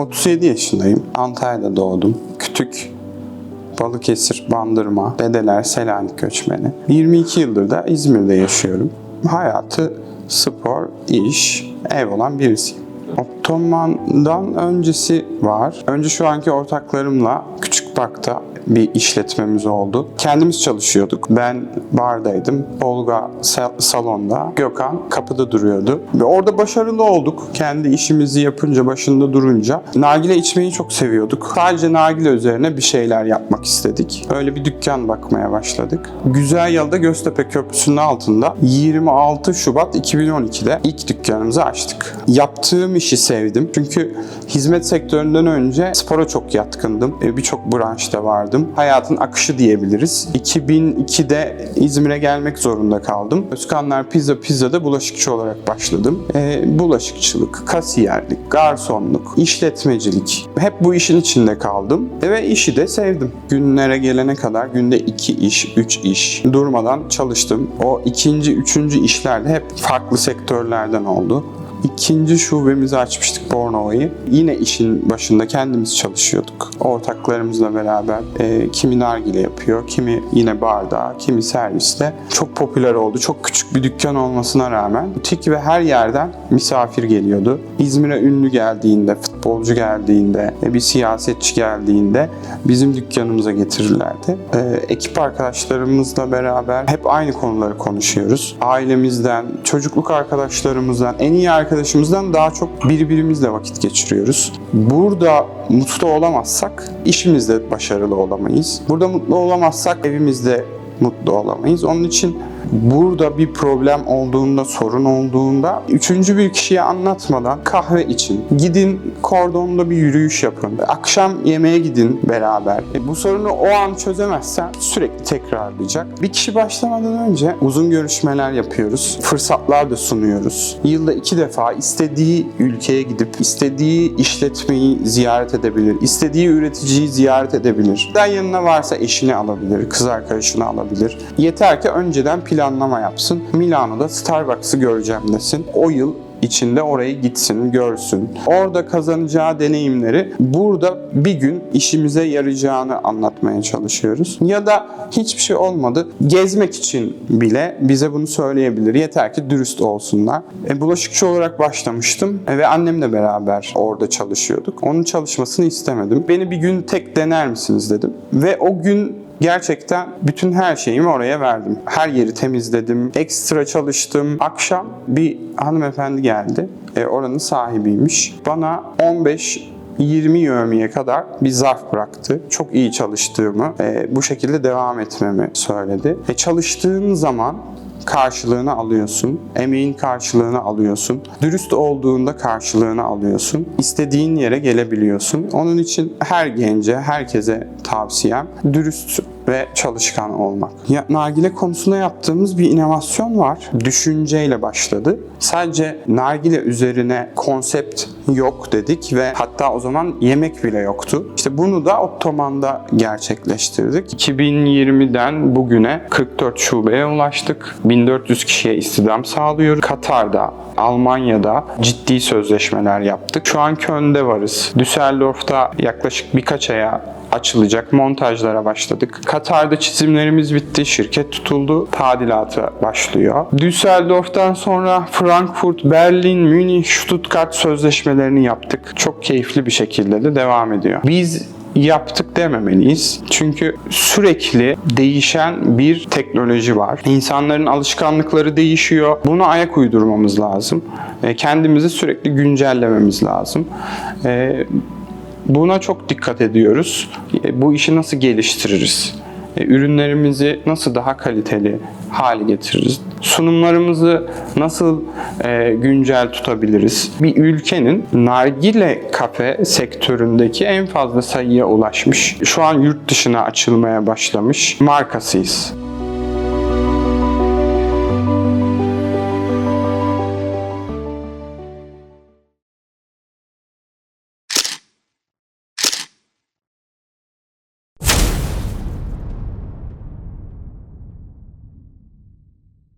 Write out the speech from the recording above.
37 yaşındayım. Antalya'da doğdum. Kütük, Balıkesir, Bandırma, Dedeler, Selanik göçmeni. 22 yıldır da İzmir'de yaşıyorum. Hayatı spor, iş, ev olan birisiyim. Ottoman'dan öncesi var. Önce şu anki ortaklarımla Küçük Park'ta bir işletmemiz oldu. Kendimiz çalışıyorduk. Ben bardaydım. Olga sa- salonda. Gökhan kapıda duruyordu. Ve orada başarılı olduk. Kendi işimizi yapınca, başında durunca. Nargile içmeyi çok seviyorduk. Sadece nargile üzerine bir şeyler yapmak istedik. Öyle bir dükkan bakmaya başladık. Güzel Yalı'da Göztepe Köprüsü'nün altında 26 Şubat 2012'de ilk dükkanımızı açtık. Yaptığım işi sevdim. Çünkü hizmet sektöründen önce spora çok yatkındım. E, Birçok branşta vardım. Hayatın akışı diyebiliriz. 2002'de İzmir'e gelmek zorunda kaldım. Özkanlar Pizza Pizza'da bulaşıkçı olarak başladım. E, bulaşıkçılık, kasiyerlik, garsonluk, işletmecilik. Hep bu işin içinde kaldım. Ve işi de sevdim. Günlere gelene kadar günde 2 iş, 3 iş durmadan çalıştım. O ikinci, üçüncü işlerde hep farklı sektörlerden oldu. İkinci şubemizi açmıştık Bornova'yı. Yine işin başında kendimiz çalışıyorduk. Ortaklarımızla beraber e, kimi nargile yapıyor, kimi yine bardağı, kimi serviste. Çok popüler oldu. Çok küçük bir dükkan olmasına rağmen butik ve her yerden misafir geliyordu. İzmir'e ünlü geldiğinde, futbolcu geldiğinde, e, bir siyasetçi geldiğinde bizim dükkanımıza getirirlerdi. E, ekip arkadaşlarımızla beraber hep aynı konuları konuşuyoruz. Ailemizden, çocukluk arkadaşlarımızdan, en iyi arkadaşımızdan daha çok birbirimizle vakit geçiriyoruz. Burada mutlu olamazsak işimizde başarılı olamayız. Burada mutlu olamazsak evimizde mutlu olamayız. Onun için burada bir problem olduğunda, sorun olduğunda üçüncü bir kişiye anlatmadan kahve için gidin kordonda bir yürüyüş yapın. Akşam yemeğe gidin beraber. E, bu sorunu o an çözemezsen sürekli tekrarlayacak. Bir kişi başlamadan önce uzun görüşmeler yapıyoruz. Fırsatlar da sunuyoruz. Yılda iki defa istediği ülkeye gidip istediği işletmeyi ziyaret edebilir. istediği üreticiyi ziyaret edebilir. Den yanına varsa eşini alabilir, kız arkadaşını alabilir. Yeter ki önceden planlama yapsın. Milano'da Starbucks'ı göreceğim desin. O yıl içinde orayı gitsin, görsün. Orada kazanacağı deneyimleri burada bir gün işimize yarayacağını anlatmaya çalışıyoruz. Ya da hiçbir şey olmadı. Gezmek için bile bize bunu söyleyebilir. Yeter ki dürüst olsunlar. E, bulaşıkçı olarak başlamıştım e, ve annemle beraber orada çalışıyorduk. Onun çalışmasını istemedim. Beni bir gün tek dener misiniz dedim. Ve o gün Gerçekten bütün her şeyimi oraya verdim. Her yeri temizledim, ekstra çalıştım. Akşam bir hanımefendi geldi. E, oranın sahibiymiş. Bana 15 20 yövmiye kadar bir zarf bıraktı. Çok iyi çalıştığımı, e, bu şekilde devam etmemi söyledi. E, çalıştığın zaman karşılığını alıyorsun. Emeğin karşılığını alıyorsun. Dürüst olduğunda karşılığını alıyorsun. İstediğin yere gelebiliyorsun. Onun için her gence, herkese tavsiyem dürüst ve çalışkan olmak. Ya, nargile konusunda yaptığımız bir inovasyon var. Düşünceyle başladı. Sadece nargile üzerine konsept yok dedik ve hatta o zaman yemek bile yoktu. İşte bunu da Ottoman'da gerçekleştirdik. 2020'den bugüne 44 şubeye ulaştık. 1400 kişiye istihdam sağlıyoruz. Katar'da, Almanya'da ciddi sözleşmeler yaptık. Şu an Köln'de varız. Düsseldorf'ta yaklaşık birkaç aya açılacak montajlara başladık. Katar'da çizimlerimiz bitti, şirket tutuldu, tadilata başlıyor. Düsseldorf'tan sonra Frankfurt, Berlin, Münih, Stuttgart sözleşmelerini yaptık. Çok keyifli bir şekilde de devam ediyor. Biz yaptık dememeliyiz. Çünkü sürekli değişen bir teknoloji var. İnsanların alışkanlıkları değişiyor. Buna ayak uydurmamız lazım. E, Kendimizi sürekli güncellememiz lazım. Buna çok dikkat ediyoruz. E, Bu işi nasıl geliştiririz? E, Ürünlerimizi nasıl daha kaliteli hale getiririz? Sunumlarımızı nasıl e, güncel tutabiliriz? Bir ülkenin nargile kafe sektöründeki en fazla sayıya ulaşmış, şu an yurt dışına açılmaya başlamış markasıyız.